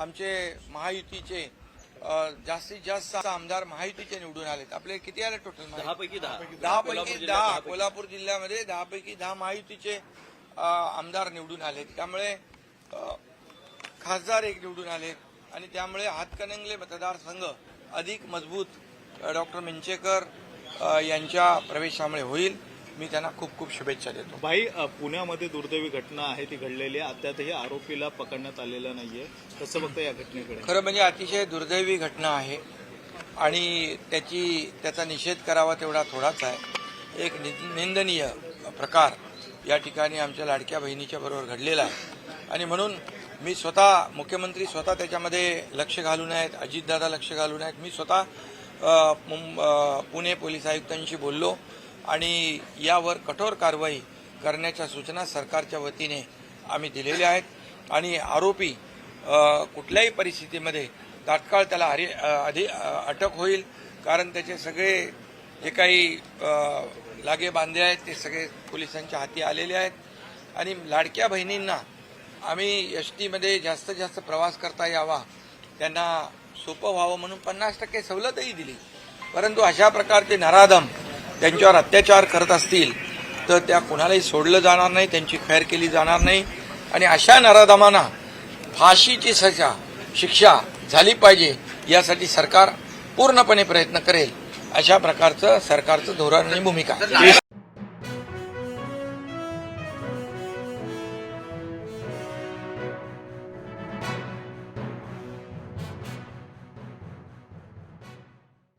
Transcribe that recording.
आमचे महायुतीचे जास्तीत जास्त आमदार महायुतीचे निवडून आलेत. आपले किती आले टोटल दहा. पैकी दहा. पैकी दहा. कोल्हापूर जिल्ह्यामध्ये दहा पैकी दहा महायुतीचे आमदार निवडून आलेत. त्यामुळे खासदार एक निवडून आलेत. आणि त्यामुळे हातकणंगले मतदारसंघ अधिक मजबूत डॉक्टर मिंचेकर यांच्या प्रवेशामुळे होईल. मी त्यांना खूप खूप शुभेच्छा देतो. अ, पुण्यामध्ये दुर्दैवी घटना आहे ती घडलेली आहे. अद्यापही आरोपीला पकडण्यात आलेलं नाहीये. कसं बघता या घटनेकडे? खरं म्हणजे अतिशय दुर्दैवी घटना आहे आणि त्याची त्याचा निषेध करावा तेवढा थोडाच आहे. एक निंदनीय प्रकार या ठिकाणी आमच्या लाडक्या बहिणीच्या बरोबर घडलेला आहे. आणि म्हणून मी स्वतः मुख्यमंत्री स्वतः त्याच्यामध्ये लक्ष घालून आहेत अजितदादा लक्ष घालून आहेत मी स्वतः पुणे पोलीस आयुक्तांशी बोललो. आणि यावर कठोर कारवाई करण्याच्या सूचना सरकारच्या वतीने आम्ही दिलेल्या आहेत. आणि आरोपी कुठल्याही परिस्थितीमध्ये तात्काळ त्याला अरे आधी अधि अटक होईल. कारण त्याचे सगळे जे काही लागे बांधे आहेत ते सगळे पोलिसांच्या हाती आलेले आहेत. आणि लाडक्या बहिणींना आम्ही एस टीमध्ये जास्तीत जास्त प्रवास करता यावा त्यांना सोपं व्हावं म्हणून पन्नास टक्के सवलतही दिली. परंतु अशा प्रकारचे नराधम त्यांच्यावर अत्याचार करत असतील तर त्या कुणालाही सोडलं जाणार नाही त्यांची खैर केली जाणार नाही. आणि अशा नराधमांना फाशीची सजा शिक्षा झाली पाहिजे यासाठी सरकार पूर्णपणे प्रयत्न करेल. अशा प्रकारचं सरकारचं धोरण आणि भूमिका.